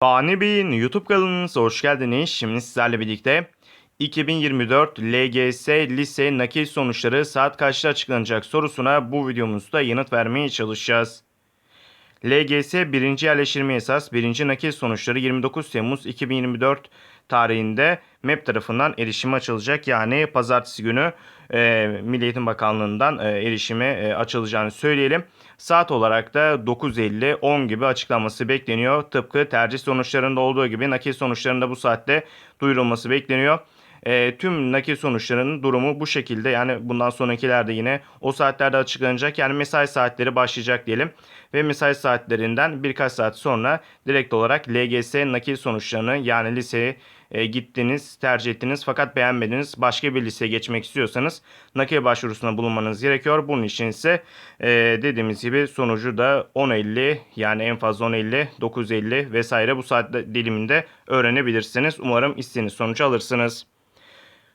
Fani Bey'in YouTube kanalınıza hoş geldiniz. Şimdi sizlerle birlikte 2024 LGS lise nakil sonuçları saat kaçta açıklanacak sorusuna bu videomuzda yanıt vermeye çalışacağız. LGS 1. yerleştirme esas 1. nakil sonuçları 29 Temmuz 2024 tarihinde MEP tarafından erişime açılacak. Yani pazartesi günü e, Milli Eğitim Bakanlığı'ndan e, erişime e, açılacağını söyleyelim. Saat olarak da 9.50-10 gibi açıklanması bekleniyor. Tıpkı tercih sonuçlarında olduğu gibi nakil sonuçlarında bu saatte duyurulması bekleniyor. E, tüm nakil sonuçlarının durumu bu şekilde. Yani bundan sonrakilerde yine o saatlerde açıklanacak. Yani mesai saatleri başlayacak diyelim. Ve mesai saatlerinden birkaç saat sonra direkt olarak LGS nakil sonuçlarını yani liseye e, gittiniz, tercih ettiniz fakat beğenmediniz. Başka bir liseye geçmek istiyorsanız nakil başvurusuna bulunmanız gerekiyor. Bunun için ise e, dediğimiz gibi sonucu da 10.50 yani en fazla 10.50, 9.50 vesaire bu saat diliminde öğrenebilirsiniz. Umarım istediğiniz sonucu alırsınız.